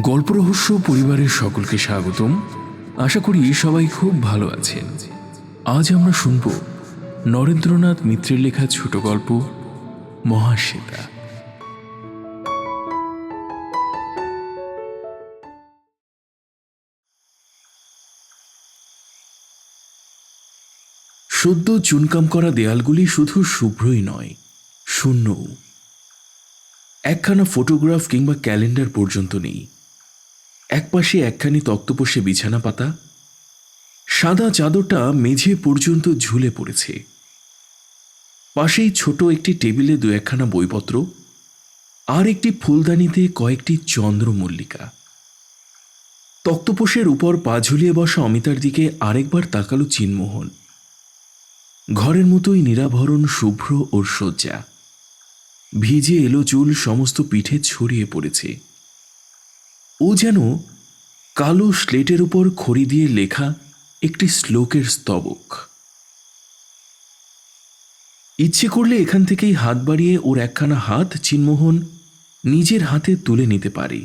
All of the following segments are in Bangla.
গল্প রহস্য পরিবারের সকলকে স্বাগতম। আশা করি সবাই খুব ভালো আছেন। আজ আমরা শুনব নরেন্দ্রনাথ মিত্রের লেখা ছোট গল্প, মহাশ্বেতা। সদ্য চুনকাম করা দেয়ালগুলি শুধু শুভ্রই নয়, শূন্যও। একখানা ফটোগ্রাফ কিংবা ক্যালেন্ডার পর্যন্ত নেই। একপাশে একখানি তক্তপোষে বিছানা পাতা। সাদা চাদরটা মেঝে পর্যন্ত ঝুলে পড়েছে। পাশেই ছোট একটি টেবিলে দু একখানা বইপত্র আর একটি ফুলদানিতে কয়েকটি চন্দ্রমল্লিকা। তক্তপোষের উপর পা ঝুলিয়ে বসা অমিতার দিকে আরেকবার তাকালো চিনমোহন। ঘরের মতোই নিরাভরণ, শুভ্র ওর শয্যা। ভিজে এলো চুল, সমস্ত পিঠে ছড়িয়ে পড়েছে। ও যেন কালো স্লেটের উপর খড়ি দিয়ে লেখা একটি শ্লোকের স্তবক। ইচ্ছে করলে এখান থেকেই হাত বাড়িয়ে ওর একখানা হাত চিনমোহন নিজের হাতে তুলে নিতে পারে।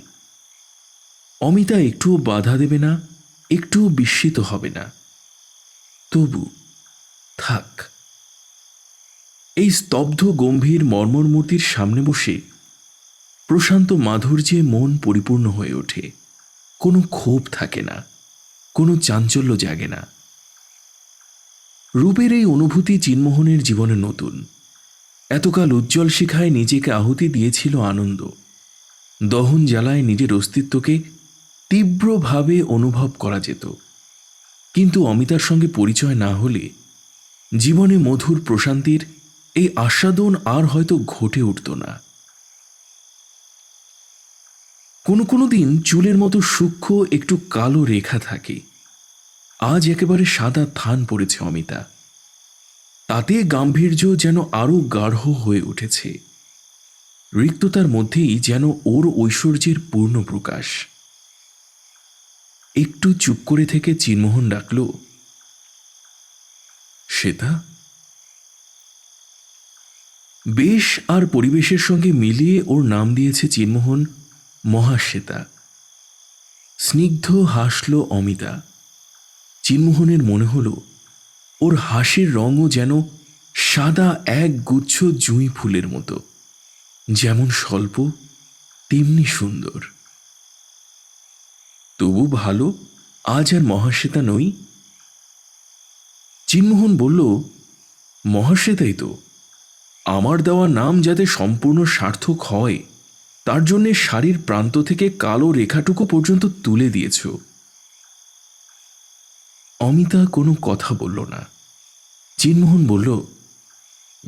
অমিতা একটুও বাধা দেবে না, একটুও বিস্মিত হবে না। তবু থাক। এই স্তব্ধ, গম্ভীর মর্মর মূর্তির সামনে বসে প্রশান্ত মাধুর্যে মন পরিপূর্ণ হয়ে ওঠে। কোনো ক্ষোভ থাকে না, কোনো চাঞ্চল্য জাগে না। রূপের এই অনুভূতি চিনমোহনের জীবনে নতুন। এতকাল উজ্জ্বল শিখায় নিজেকে আহুতি দিয়েছিল আনন্দ। দহন জ্বালায় নিজের অস্তিত্বকে তীব্রভাবে অনুভব করা যেত। কিন্তু অমিতার সঙ্গে পরিচয় না হলে জীবনে মধুর প্রশান্তির এই আস্বাদন আর হয়তো ঘটে উঠত না। কোনো কোনো দিন চুলের মতো সূক্ষ্ম একটু কালো রেখা থাকে। আজ একেবারে সাদা থান পড়েছে অমিতা। তাতে গাম্ভীর্য যেন আরও গাঢ় হয়ে উঠেছে। রিক্ততার মধ্যেই যেন ওর ঐশ্বর্যের পূর্ণ প্রকাশ। একটু চুপ করে থেকে চিনমোহন ডাকল শ্বেতা বেশ আর পরিবেশের সঙ্গে মিলিয়ে ওর নাম দিয়েছে চিনমোহন মহাশ্বেতা। স্নিগ্ধ হাসল অমিতা। চিনমোহনের মনে হল, ওর হাসির রঙও যেন সাদা এক গুচ্ছ জুঁই ফুলের মতো। যেমন স্বল্প, তেমনি সুন্দর। তবু ভালো, আজ আর মহাশ্বেতা নই। চিনমোহন বলল মহাশ্বেতাই তো। আমার দেওয়া নাম যাতে সম্পূর্ণ সার্থক হয়, তার জন্যে শাড়ির প্রান্ত থেকে কালো রেখাটুকু পর্যন্ত তুলে দিয়েছ। অমিতা কোনো কথা বলল না। চিনমোহন বলল,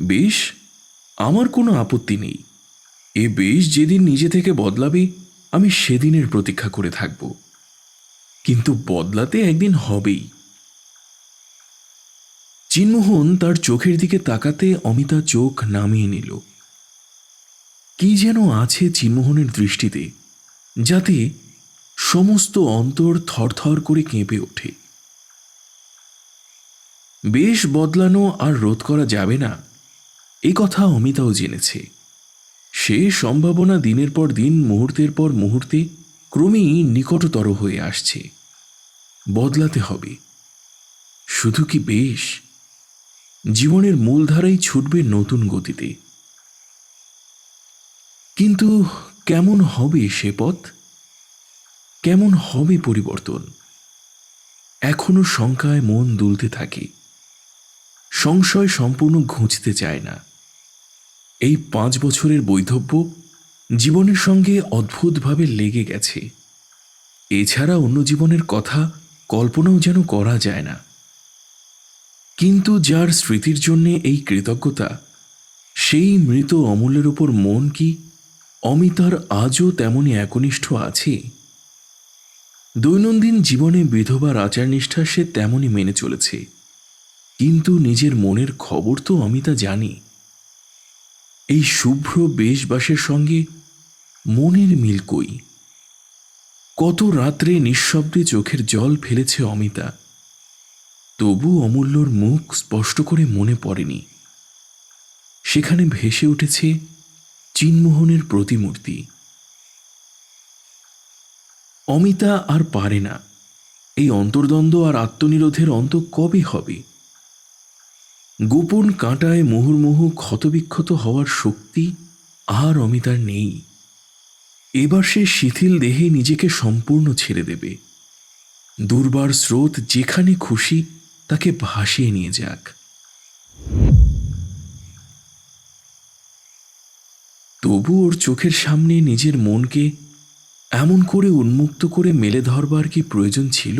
বেশ, আমার কোনো আপত্তি নেই। এ বেশ যেদিন নিজে থেকে বদলাবে, আমি সেদিনের প্রতীক্ষা করে থাকব। কিন্তু বদলাতে একদিন হবেই। চিনমোহন তার চোখের দিকে তাকাতে অমিতা চোখ নামিয়ে নিল। কি যেন আছে চিনমোহনের দৃষ্টিতে, যাতে সমস্ত অন্তর থরথর করে কেঁপে ওঠে। বেশ বদলানো আর রোধ করা যাবে না, এ কথা অমিতাও জেনেছে। সে সম্ভাবনা দিনের পর দিন, মুহূর্তের পর মুহূর্তে ক্রমেই নিকটতর হয়ে আসছে। বদলাতে হবে। শুধু কি বেশ? জীবনের মূলধারাই ছুটবে নতুন গতিতে। কিন্তু কেমন হবে সে পথ? কেমন হবে পরিবর্তন? এখনও শঙ্কায় মন দুলতে থাকে। সংশয় সম্পূর্ণ ঘুঁচতে চায় না। এই পাঁচ বছরের বৈধব্য জীবনের সঙ্গে অদ্ভুতভাবে লেগে গেছে। এছাড়া অন্য জীবনের কথা কল্পনাও যেন করা যায় না। কিন্তু যার স্মৃতির জন্যে এই কৃতজ্ঞতা, সেই মৃত অমূল্যের উপর মন কি অমিতার আজও তেমনই একনিষ্ঠ আছে? দৈনন্দিন জীবনে বিধবার আচারনিষ্ঠা সে তেমনই মেনে চলেছে, কিন্তু নিজের মনের খবর তো অমিতা জানি। এই শুভ্র বেশবাসের সঙ্গে মনের মিল কই? কত রাত্রে নিঃশব্দে চোখের জল ফেলেছে অমিতা। তবু অমূল্যর মুখ স্পষ্ট করে মনে পড়েনি। সেখানে ভেসে উঠেছে চিনমোহনের প্রতিমূর্তি। অমিতা আর পারে না। এই অন্তর্দ্বন্দ্ব আর আত্মনিরোধের অন্ত কবে হবে? গোপন কাঁটায় মুহুর্মুহু ক্ষতবিক্ষত হওয়ার শক্তি আর অমিতার নেই। এবার সে শিথিল দেহে নিজেকে সম্পূর্ণ ছেড়ে দেবে। দুর্বার স্রোত যেখানে খুশি তাকে ভাসিয়ে নিয়ে যাক। তবু ওর চোখের সামনে নিজের মনকে এমন করে উন্মুক্ত করে মেলে ধরবার কি প্রয়োজন ছিল?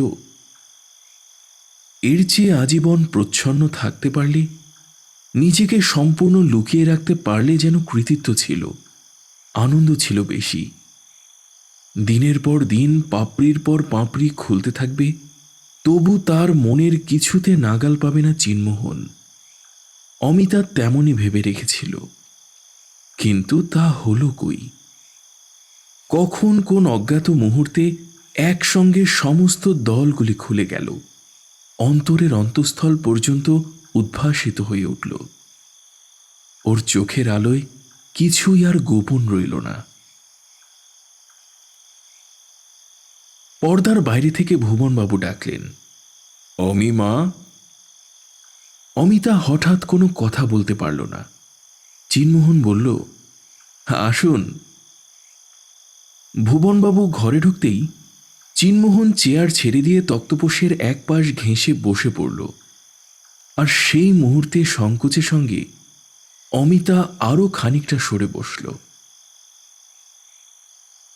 এর চেয়ে আজীবন প্রচ্ছন্ন থাকতে পারলে, নিজেকে সম্পূর্ণ লুকিয়ে রাখতে পারলে যেন কৃতিত্ব ছিল, আনন্দ ছিল বেশি। দিনের পর দিন পাপড়ির পর পাপড়ি খুলতে থাকবে তবু তার মনের কিছুতে নাগাল পাবে না চিনমোহন। অমিতা তেমনই ভেবে রেখেছিল। কিন্তু তা হলো কই? কখন কোন অজ্ঞাত মুহূর্তে একসঙ্গে সমস্ত দলগুলি খুলে গেল। অন্তরের অন্তঃস্থল পর্যন্ত উদ্ভাসিত হয়ে উঠল। ওর চোখের আলোয় কিছুই আর গোপন রইল না। পর্দার বাইরে থেকে ভুবনবাবু ডাকলেন অমি মা অমিতা হঠাৎ কোনো কথা বলতে পারল না। চিনমোহন বলল, আসুন। ভুবনবাবু ঘরে ঢুকতেই চিনমোহন চেয়ার ছেড়ে দিয়ে তক্তপোষের এক পাশ ঘেঁষে বসে পড়ল। আর সেই মুহূর্তে সংকোচের সঙ্গে অমিতা আরও খানিকটা সরে বসল।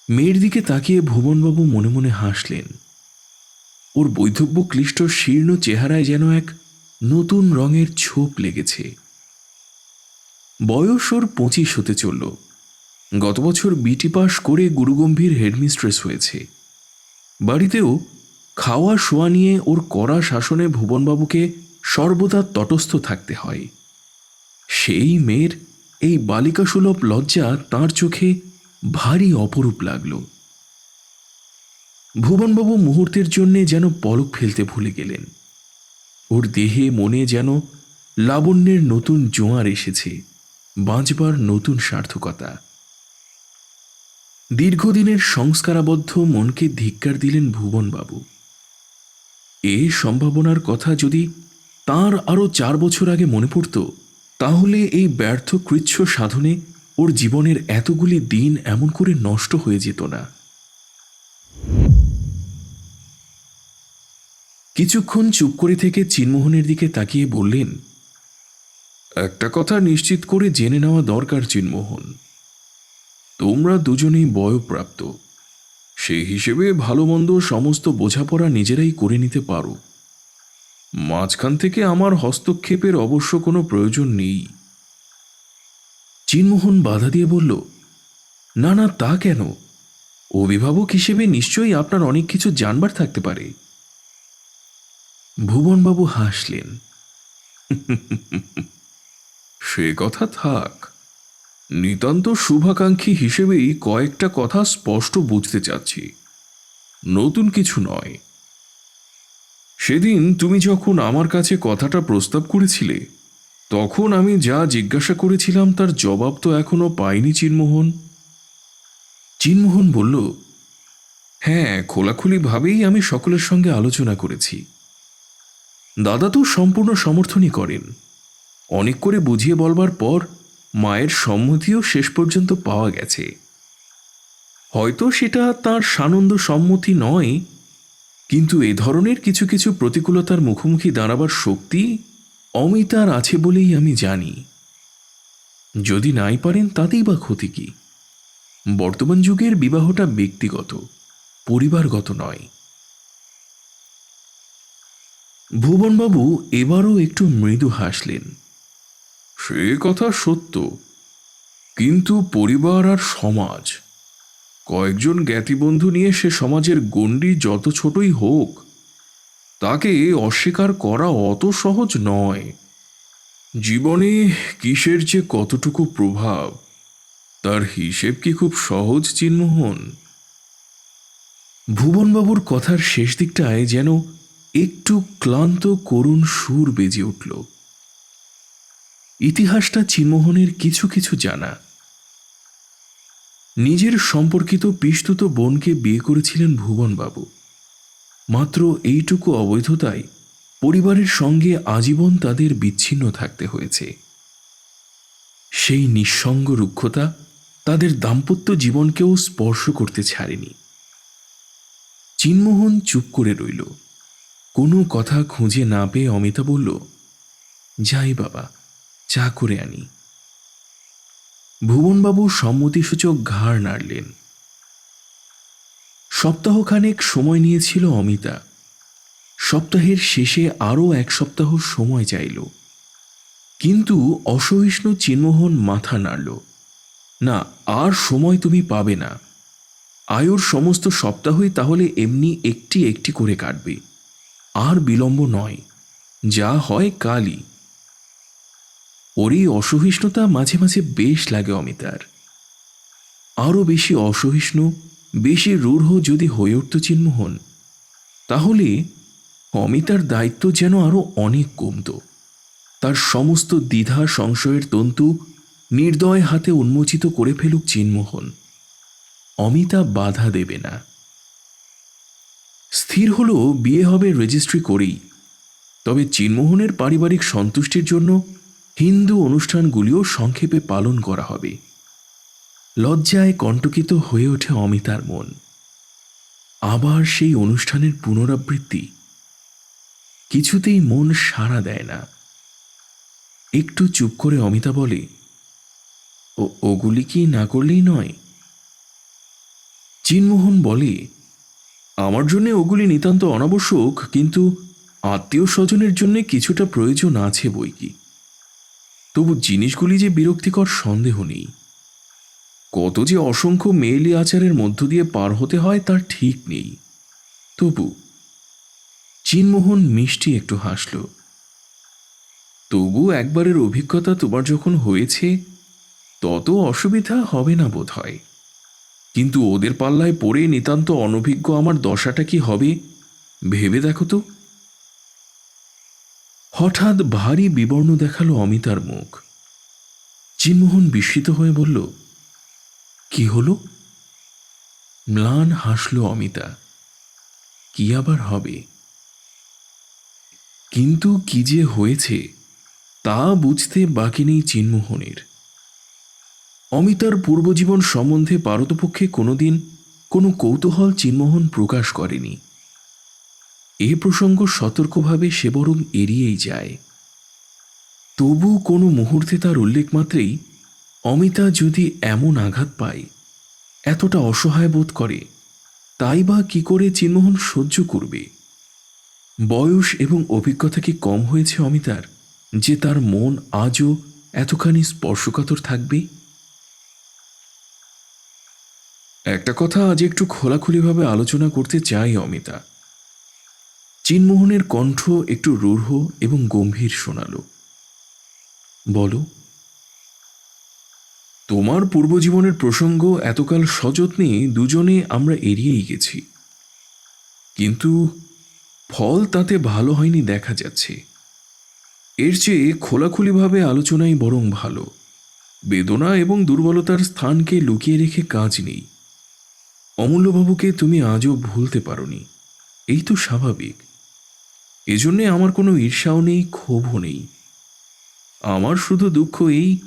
মেয়ের দিকে তাকিয়ে ভুবনবাবু মনে মনে হাসলেন। ওর বৈধব্য ক্লিষ্ট শীর্ণ চেহারায় যেন এক নতুন রঙের ছোপ লেগেছে। বয়স ওর পঁচিশ হতে চলল। গত বছর বিটি পাস করে গুরুগম্ভীর হেডমিস্ট্রেস হয়েছে। বাড়িতেও খাওয়া শোয়া নিয়ে ওর কড়া শাসনে ভুবনবাবুকে সর্বদা তটস্থ থাকতে হয়। সেই মেয়ের এই বালিকাসুলভ লজ্জা তার চোখে ভারী অপরূপ লাগল। ভুবনবাবু মুহূর্তের জন্যে যেন পলক ফেলতে ভুলে গেলেন। ওর দেহে মনে যেন লাবণ্যের নতুন জোয়ার এসেছে, বাঁচবার নতুন সার্থকতা। দীর্ঘদিনের সংস্কারাবদ্ধ মনকে ধিক্কার দিলেন ভুবনবাবু। এ সম্ভাবনার কথা যদি তার আরও চার বছর আগে মনে পড়ত, তাহলে এই ব্যর্থ কৃচ্ছ সাধনে ওর জীবনের এতগুলি দিন এমন করে নষ্ট হয়ে যেত না। কিছুক্ষণ চুপ করে থেকে চিনমোহনের দিকে তাকিয়ে বললেন, একটা কথা নিশ্চিত করে জেনে নেওয়া দরকার চিনমোহন। তোমরা দুজনেই বয়প্রাপ্ত। সেই হিসেবে ভালো মন্দ সমস্ত বোঝাপড়া নিজেরাই করে নিতে পারো। মাঝখান থেকে আমার হস্তক্ষেপের অবশ্য কোনো প্রয়োজন নেই। চিনমোহন বাধা দিয়ে বলল, না না, তা কেন? অভিভাবক হিসেবে নিশ্চয়ই আপনার অনেক কিছু জানবার থাকতে পারে। ভুবনবাবু হাসলেন। সে কথা থাক। নিতান্ত শুভাকাঙ্ক্ষী হিসেবেই কয়েকটা কথা স্পষ্ট বুঝতে চাচ্ছি। নতুন কিছু নয়। সেদিন তুমি যখন আমার কাছে কথাটা প্রস্তাব করেছিলে তখন আমি যা জিজ্ঞাসা করেছিলাম তার জবাব তো এখনও পাইনি চিনমোহন। চিনমোহন বলল হ্যাঁ খোলাখুলিভাবেই আমি সকলের সঙ্গে আলোচনা করেছি। দাদা তো সম্পূর্ণ সমর্থনই করেন। অনেক করে বুঝিয়ে বলবার পর মায়ের সম্মতিও শেষ পর্যন্ত পাওয়া গেছে। হয়তো সেটা তার সানন্দ সম্মতি নয়, কিন্তু এ ধরনের কিছু কিছু প্রতিকূলতার মুখোমুখি দাঁড়াবার শক্তি অমিতার আছে বলেই আমি জানি। যদি নাই পারেন তাতেই বা ক্ষতি কি। বর্তমান যুগের বিবাহটা ব্যক্তিগত, পরিবারগত নয়। ভুবনবাবু এবারও একটু মৃদু হাসলেন। সে কথা সত্য, কিন্তু পরিবার আর সমাজ, কয়েকজন জ্ঞাতিবন্ধু নিয়ে সে সমাজের গণ্ডি যত ছোটই হোক তাকে অস্বীকার করা অত সহজ নয়। জীবনে কিসের যে কতটুকু প্রভাব, তার হিসেব কি খুব সহজ, চিনমোহন? ভুবনবাবুর কথার শেষ দিকটায় যেন একটু ক্লান্ত, করুণ সুর বেজে উঠল। ইতিহাসটা চিন্মোহনের কিছু কিছু জানা। নিজের সম্পর্কিত পিস্তুত বোনকে বিয়ে করেছিলেন ভুবনবাবু। মাত্র এইটুকু অবৈধতায় পরিবারের সঙ্গে আজীবন তাদের বিচ্ছিন্ন থাকতে হয়েছে। সেই নিঃসঙ্গ রুক্ষতা তাদের দাম্পত্য জীবনকেও স্পর্শ করতে ছাড়েনি। চিন্মোহন চুপ করে রইল। কোনো কথা খুঁজে না পেয়ে অমিতা বলল, যাই বাবা চা করে আনি। ভুবনবাবু সম্মতিসূচক ঘাড় নাড়লেন। সপ্তাহখানেক সময় নিয়েছিল অমিতা। সপ্তাহের শেষে আরও এক সপ্তাহ সময় চাইল। কিন্তু অসহিষ্ণু চিন্মোহন মাথা নাড়ল। না, আর সময় তুমি পাবে না। আয়ুর সমস্ত সপ্তাহই তাহলে এমনি একটি একটি করে কাটবে। আর বিলম্ব নয়। যা হয় কালই। ওর এই অসহিষ্ণুতা মাঝে মাঝে বেশ লাগে অমিতার। আরও বেশি অসহিষ্ণু বেশি রূঢ় যদি হয়ে উঠত চিন্মোহন তাহলে অমিতার দায়িত্ব যেন আরও অনেক কমত। তার সমস্ত দ্বিধা, সংশয়ের তন্তু নির্দয় হাতে উন্মোচিত করে ফেলুক চিন্মোহন অমিতা বাধা দেবে না। স্থির হলো বিয়ে হবে রেজিস্ট্রি করেই। তবে চিন্মোহনের পারিবারিক সন্তুষ্টির জন্য হিন্দু অনুষ্ঠানগুলিও সংক্ষেপে পালন করা হবে। লজ্জায় কণ্টকিত হয়ে ওঠে অমিতার মন। আবার সেই অনুষ্ঠানের পুনরাবৃত্তি। কিছুতেই মন সাড়া দেয় না। একটু চুপ করে অমিতা বলে, ও, ওগুলি কি না করলেই নয়? চিনমোহন বলে, আমার জন্য ওগুলি নিতান্ত অনাবশ্যক, কিন্তু আত্মীয় স্বজনের জন্য কিছুটা প্রয়োজন আছে বই কি। তবু জিনিসগুলি যে বিরক্তিকর সন্দেহ নেই। কত যে অসংখ্য মেয়েলি আচারের মধ্য দিয়ে পার হতে হয় তার ঠিক নেই। তবু চিনমোহন মিষ্টি একটু হাসল। তবু একবারের অভিজ্ঞতা তোমার যখন হয়েছে, তত অসুবিধা হবে না বোধ হয় কিন্তু ওদের পাল্লায় পড়ে নিতান্ত অনভিজ্ঞ আমার দশাটা কি হবে, ভেবে দেখো তো। হঠাৎ ভারী বিবর্ণ দেখাল অমিতার মুখ। চিন্মোহন বিস্মিত হয়ে বলল কি হলো? ম্লান হাসল অমিতা। কি আবার হবে? কিন্তু কি যে হয়েছে, তা বুঝতে বাকি নেই চিন্মোহনের। অমিতার পূর্বজীবন সম্বন্ধে পারতপক্ষে কোনোদিন কোনো কৌতূহল চিন্মোহন প্রকাশ করেনি। এ প্রসঙ্গ সতর্কভাবে সে বরং এড়িয়েই যায়। তবু কোনো মুহূর্তে তার উল্লেখ মাত্রেই অমিতা যদি এমন আঘাত পায়, এতটা অসহায় বোধ করে, তাই বা কি করে চিন্মোহন সহ্য করবে? বয়স এবং অভিজ্ঞতা কি কম হয়েছে অমিতার, যে তার মন আজও এতখানি স্পর্শকাতর থাকবে? একটা কথা আজ একটু খোলাখুলিভাবে আলোচনা করতে চাই অমিতা। চিনমোহনের কণ্ঠ একটু রূঢ় এবং গম্ভীর শোনালো। বলো তোমার পূর্বজীবনের প্রসঙ্গ এতকাল সযত্নে দুজনে আমরা এড়িয়েই গেছি। কিন্তু ফল তাতে ভালো হয়নি দেখা যাচ্ছে। এর চেয়ে খোলাখুলিভাবে আলোচনাই বরং ভালো। বেদনা এবং দুর্বলতার স্থানকে লুকিয়ে রেখে কাজ নেই। অমূল্যবাবুকে তুমি আজও ভুলতে পারোনি। এই তো স্বাভাবিক। এজন্যে আমার কোনো ঈর্ষাও নেই, ক্ষোভও নেই। আমার শুধু দুঃখ এই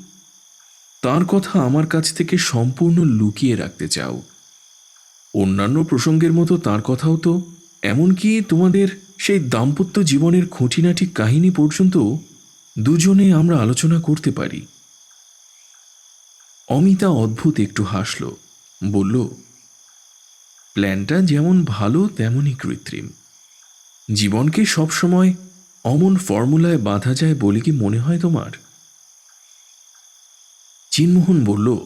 তার কথা আমার কাছ থেকে সম্পূর্ণ লুকিয়ে রাখতে চাও। অন্যান্য প্রসঙ্গের মতো তার কথাও তো, এমনকি তোমাদের সেই দাম্পত্য জীবনের খুঁটিনাটি কাহিনী পর্যন্ত দুজনে আমরা আলোচনা করতে পারি। অমিতা অদ্ভুত একটু হাসল, বলল, প্ল্যানটা যেমন ভালো, তেমনই কৃত্রিম। জীবনকে সবসময় অমন ফর্মুলায় বাঁধা যায় বলে কি মনে হয় তোমার? চিনমোহন বলল,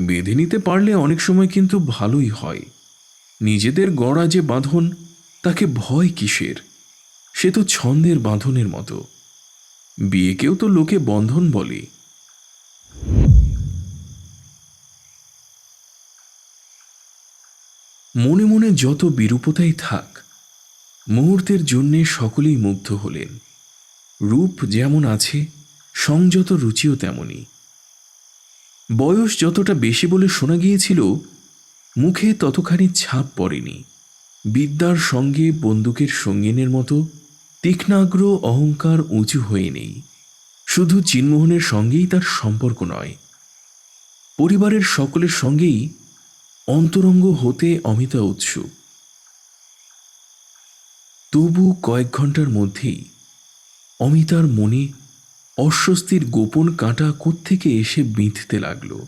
বেঁধে নিতে পারলে অনেক সময় কিন্তু ভালোই হয়। নিজেদের গড়া যে বাঁধন, তাকে ভয় কিসের? সে তো ছন্দের বাঁধনের মতো। বিয়েকেও তো লোকে বন্ধন বলে। মনে মনে যত বিরূপতাই থাক, মুহূর্তের জন্যে সকলেই মুগ্ধ হলেন। রূপ যেমন আছে, সংযত রুচিও তেমনই। বয়স যতটা বেশি বলে শোনা গিয়েছিল, মুখে ততখানি ছাপ পড়েনি। বিদ্যার সঙ্গে বন্দুকের সঙ্গিনের মতো তীক্ষ্ণাগ্র অহংকার উঁচু হয়ে নেই। শুধু চিনমোহনের সঙ্গেই তার সম্পর্ক নয়, পরিবারের সকলের সঙ্গেই অন্তরঙ্গ হতে অমিতা উৎসুক। তবু কয়েক ঘণ্টার মধ্যেই অমিতার মনে অস্বস্তির গোপন কাঁটা কোত্থেকে এসে বিঁধতে লাগল।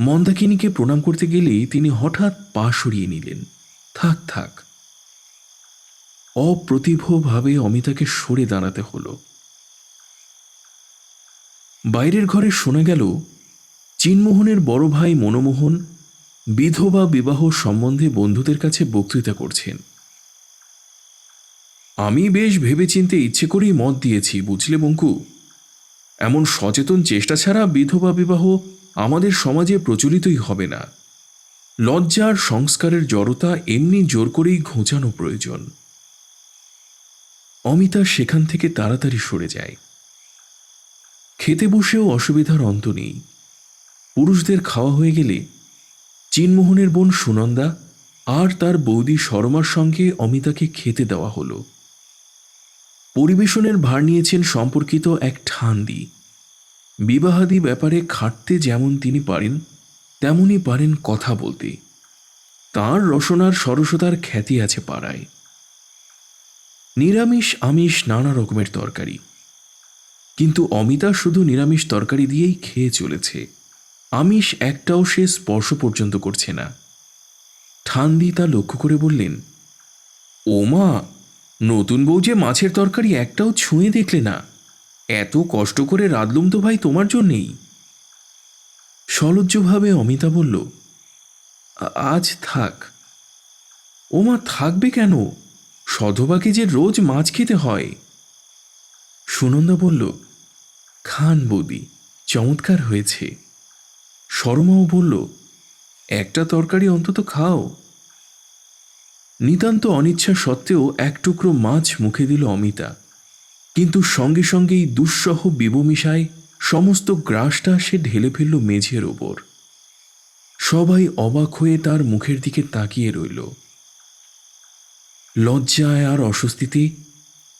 মন্দাকিনীকে প্রণাম করতে গেলেই তিনি হঠাৎ পা সরিয়ে নিলেন। থাক থাক। অপ্রতিভভাবে অমিতাকে সরে দাঁড়াতে হলো। বাইরের ঘরে শোনা গেল, চিনমোহনের বড় ভাই মনমোহন বিধবা বিবাহ সম্বন্ধে বন্ধুদের কাছে বক্তৃতা করছেন। আমি বেশ ভেবেচিন্তে ইচ্ছে করেই মত দিয়েছি, বুঝলে বঙ্কু? এমন সচেতন চেষ্টা ছাড়া বিধবা বিবাহ আমাদের সমাজে প্রচলিতই হবে না। লজ্জার সংস্কারের জড়তা এমনি জোর করেই ঘোচানো প্রয়োজন। অমিতা সেখান থেকে তাড়াতাড়ি সরে যায়। খেতে বসেও অসুবিধার অন্ত নেই। পুরুষদের খাওয়া হয়ে গেলে চিনমোহনের বোন সুনন্দা আর তার বৌদি শর্মার সঙ্গে অমিতাকে খেতে দেওয়া হলো। পরিবেশনের ভার নিয়েছেন সম্পর্কিত এক ঠান্দি বিবাহাদি ব্যাপারে খাটতে যেমন তিনি পারেন তেমনই পারেন কথা বলতে। তার রসনার সরসতার খ্যাতি আছে পাড়ায়। নিরামিষ, আমিষ নানা রকমের তরকারি। কিন্তু অমিতা শুধু নিরামিষ তরকারি দিয়েই খেয়ে চলেছে। আমিষ একটাও সে স্পর্শ পর্যন্ত করছে না। ঠান্দি তা লক্ষ্য করে বললেন, ওমা নতুন বউ যে মাছের তরকারি একটাও ছুঁয়ে দেখলে না। এত কষ্ট করে রাঁধলুম তো ভাই তোমার জন্যেই। সলজ্জভাবে অমিতা বলল আজ থাক। ওমা থাকবে কেন? সধবাকে যে রোজ মাছ খেতে হয়। সুনন্দা বলল, খান বৌদি, চমৎকার হয়েছে। শর্মাও বলল, একটা তরকারি অন্তত খাও। নিতান্ত অনিচ্ছা সত্ত্বেও এক টুকরো মাছ মুখে দিল অমিতা। কিন্তু সঙ্গে সঙ্গেই দুঃসহ বিবমিশায় সমস্ত গ্রাসটা সে ঢেলে ফেলল মেঝের ওপর। সবাই অবাক হয়ে তার মুখের দিকে তাকিয়ে রইল। লজ্জায় আর অস্বস্তিতে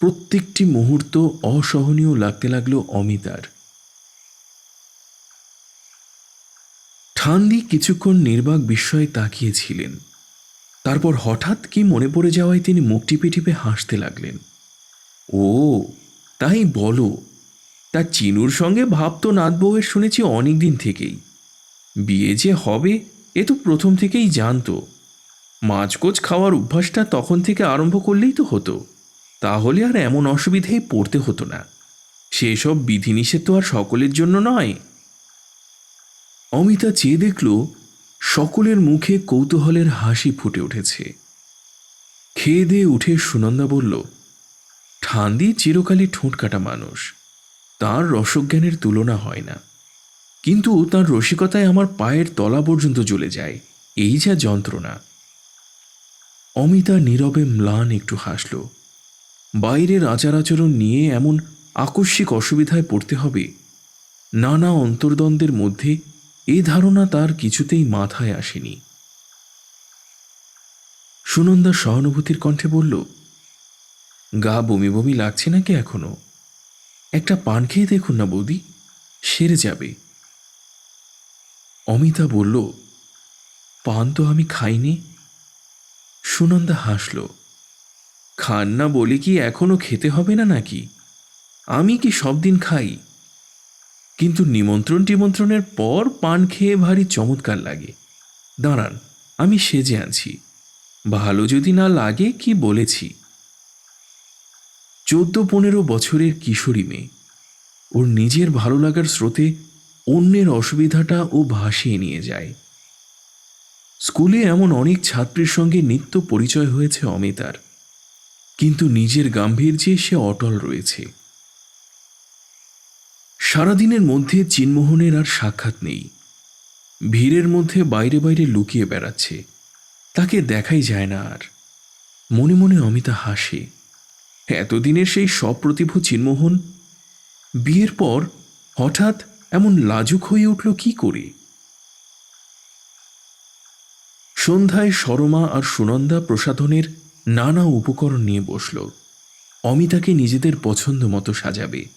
প্রত্যেকটি মুহূর্ত অসহনীয় লাগতে লাগল অমিতার। ঠান্দি কিছুক্ষণ নির্বাক বিস্ময়ে তাকিয়েছিলেন। তারপর হঠাৎ কি মনে পড়ে যাওয়ায় তিনি মুখ টিপে টিপে হাসতে লাগলেন। ও, তাই বলো, তা চিনুর সঙ্গে ভাব তো নাথ বউয়ের শুনেছি অনেক দিন থেকেই। বিয়ে যে হবে, এ তো প্রথম থেকেই জানতো। মাছকোচ খাওয়ার অভ্যাসটা তখন থেকে আরম্ভ করলেই তো হতো। তাহলে আর এমন অসুবিধায় পড়তে হতো না। সেসব বিধিনিষেধ তো আর সকলের জন্য নয়। অমিতা চেয়ে দেখল সকলের মুখে কৌতূহলের হাসি ফুটে উঠেছে। খেয়ে দিয়ে উঠে সুনন্দা বলল ঠান্দি চিরকালই ঠোঁট কাটা মানুষ। তার রসজ্ঞানের তুলনা হয় না। কিন্তু তার রসিকতায় আমার পায়ের তলা পর্যন্ত জ্বলে যায়। এই যা যন্ত্রণা। অমিতা নীরবে ম্লান একটু হাসল, বাইরের আচার আচরণ নিয়ে এমন আকস্মিক অসুবিধায় পড়তে হবে? নানা অন্তর্দ্বন্দ্বের মধ্যে এ ধারণা তার কিছুতেই মাথায় আসেনি। সুনন্দা সহানুভূতির কণ্ঠে বলল, গা বমি বমি লাগছে নাকি এখনও? একটা পান খেয়ে দেখুন না বৌদি, সেরে যাবে। অমিতা বলল, পান তো আমি খাইনি। সুনন্দা হাসল, খান না বলে কি এখনও খেতে হবে না নাকি? আমি কি সব দিন খাই? কিন্তু নিমন্ত্রণ টিমন্ত্রণের পর পান খেয়ে ভারী চমৎকার লাগে। দাঁড়ান, আমি সেজে আনছি। ভালো যদি না লাগে, কি বলেছি? চোদ্দ পনেরো বছরের কিশোরী মেয়ে। ওর নিজের ভালো লাগার স্রোতে অন্যের অসুবিধাটা ও ভাসিয়ে নিয়ে যায়। স্কুলে এমন অনেক ছাত্রীর সঙ্গে নিত্য পরিচয় হয়েছে অমিতার। কিন্তু নিজের গাম্ভীর্যে সে অটল রয়েছে। সারাদিনের মধ্যে চিনমোহনের আর সাক্ষাৎ নেই। ভিড়ের মধ্যে বাইরে বাইরে লুকিয়ে বেড়াচ্ছে। তাকে দেখাই যায় না আর। মনে মনে অমিতা হাসে। এতদিনের সেই সপ্রতিভ চিনমোহন? বিয়ের পর হঠাৎ এমন লাজুক হয়ে উঠল কি করে? সন্ধ্যায় সরমা আর সুনন্দা প্রসাধনের নানা উপকরণ নিয়ে বসল। অমিতাকে নিজেদের পছন্দ মতো সাজাবে।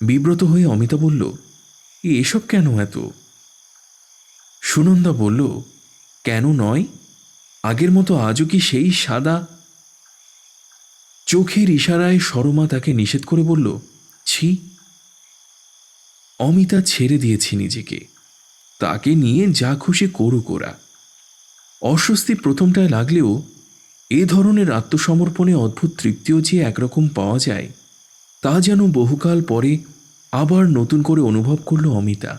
বিব্রত হয়ে অমিতা বলল, "এ এসব কেন এত? সুনন্দা বলল, কেন নয়? আগের মতো আজও কি সেই সাদা? চোখের ইশারায় সরমা তাকে নিষেধ করে বলল, ছি। অমিতা ছেড়ে দিয়েছে নিজেকে। তাকে নিয়ে যা খুশি করুক ওরা। অস্বস্তি প্রথমটায় লাগলেও এ ধরনের আত্মসমর্পণে অদ্ভুত তৃপ্তিও যে একরকম পাওয়া যায়। তা যেন বহুকাল পরে আবার নতুন করে অনুভব করল অমিতা।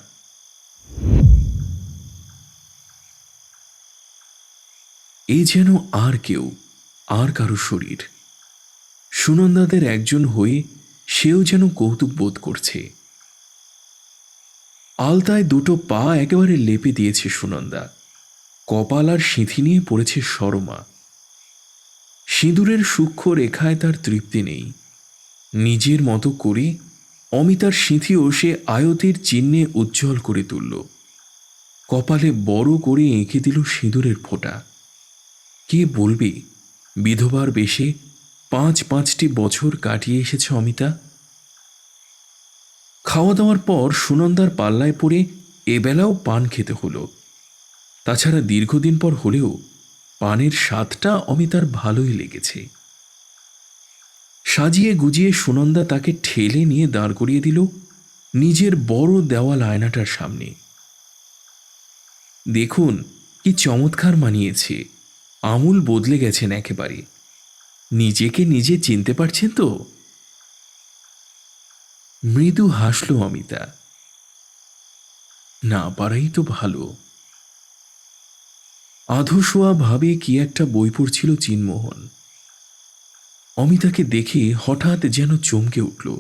এ যেন আর কেউ, আর কারও শরীর। সুনন্দাদের একজন হয়ে সেও যেন কৌতুক বোধ করছে। আলতায় দুটো পা একেবারে লেপে দিয়েছে সুনন্দা। কপাল আর সিঁথি নিয়ে পড়েছে সরমা। সিঁদুরের সূক্ষ্ম রেখায় তার তৃপ্তি নেই। নিজের মতো করে, অমিতার সিঁথিও সে আয়তের চিহ্নে উজ্জ্বল করে তুলল। কপালে বড় করে এঁকে দিল সিঁদুরের ফোঁটা। কে বলবে, বিধবার বেশে পাঁচ পাঁচটি বছর কাটিয়ে এসেছে অমিতা। খাওয়া দাওয়ার পর সুনন্দার পাল্লায় পড়ে এবেলাও পান খেতে হলো। তাছাড়া দীর্ঘদিন পর হলেও পানের স্বাদটা অমিতার ভালোই লেগেছে। সাজিয়ে গুজিয়ে সুনন্দা তাকে ঠেলে নিয়ে দাঁড় করিয়ে দিল নিজের বড় দেওয়াল আয়নাটার সামনে। দেখুন, কি চমৎকার মানিয়েছে। আমূল বদলে গেছেন একেবারে। নিজেকে নিজে চিনতে পারছেন তো? মৃদু হাসল অমিতা। না পারাই তো ভালো। আধশোয়া ভাবে কি একটা বই পড়ছিল চিনমোহন। অমিতাকে দেখে হঠাৎ যেন চমকে উঠল।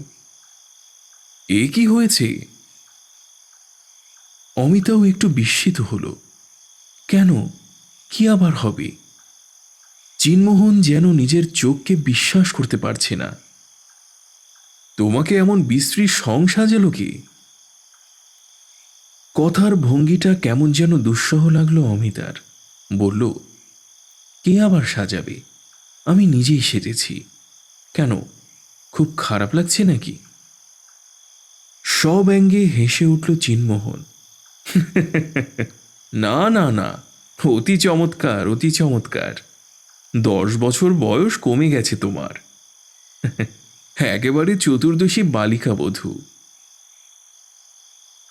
এ কি হয়েছে? অমিতাও একটু বিস্মিত হল। কেন? কি আবার হবে? চিনমোহন যেন নিজের চোখকে বিশ্বাস করতে পারছে না। তোমাকে এমন বিশ্রী সং সাজালো কি? কথার ভঙ্গিটা কেমন যেন দুঃসহ লাগল অমিতার। বলল, কে আবার সাজাবে? আমি নিজেই সেজেছি। কেন, খুব খারাপ লাগছে নাকি? সব্যঙ্গে হেসে উঠল চিনমোহন। না না না, অতি চমৎকার অতি চমৎকার। দশ বছর বয়স কমে গেছে তোমার। একেবারে চতুর্দশী বালিকা বধূ।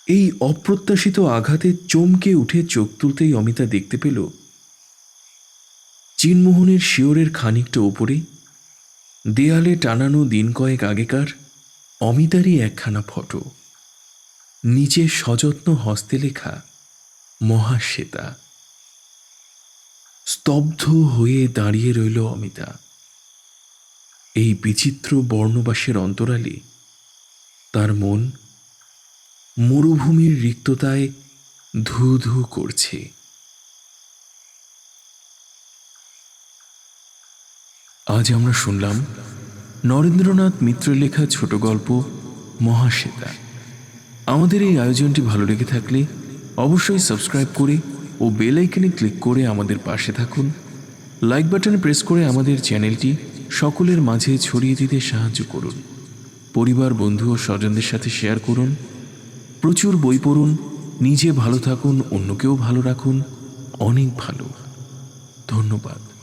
এই অপ্রত্যাশিত আঘাতে চমকে উঠে চোখ তুলতেই অমিতা দেখতে পেল চিনমোহনের শিওরের খানিকটা ওপরে দেয়ালে টানানো দিন কয়েক আগেকার অমিতারই একখানা ফটো। নিচে সযত্ন হস্তে লেখা, মহাশ্বেতা। স্তব্ধ হয়ে দাঁড়িয়ে রইল অমিতা। এই বিচিত্র বর্ণবাসের অন্তরালে তার মন মরুভূমির রিক্ততায় ধু ধু করছে। আজ আমরা শুনলাম নরেন্দ্রনাথ মিত্র লেখা ছোট গল্প মহাশ্বেতা। আমাদের এই আয়োজনটি ভালো লেগে থাকলে অবশ্যই সাবস্ক্রাইব করে ও বেল আইকনে ক্লিক করে আমাদের পাশে থাকুন। লাইক বাটনে প্রেস করে আমাদের চ্যানেলটি সকলের মাঝে ছড়িয়ে দিতে সাহায্য করুন। পরিবার, বন্ধু ও স্বজনদের সাথে শেয়ার করুন। প্রচুর বই পড়ুন। নিজে ভালো থাকুন, অন্যকেও ভালো রাখুন। অনেক ভালো। ধন্যবাদ।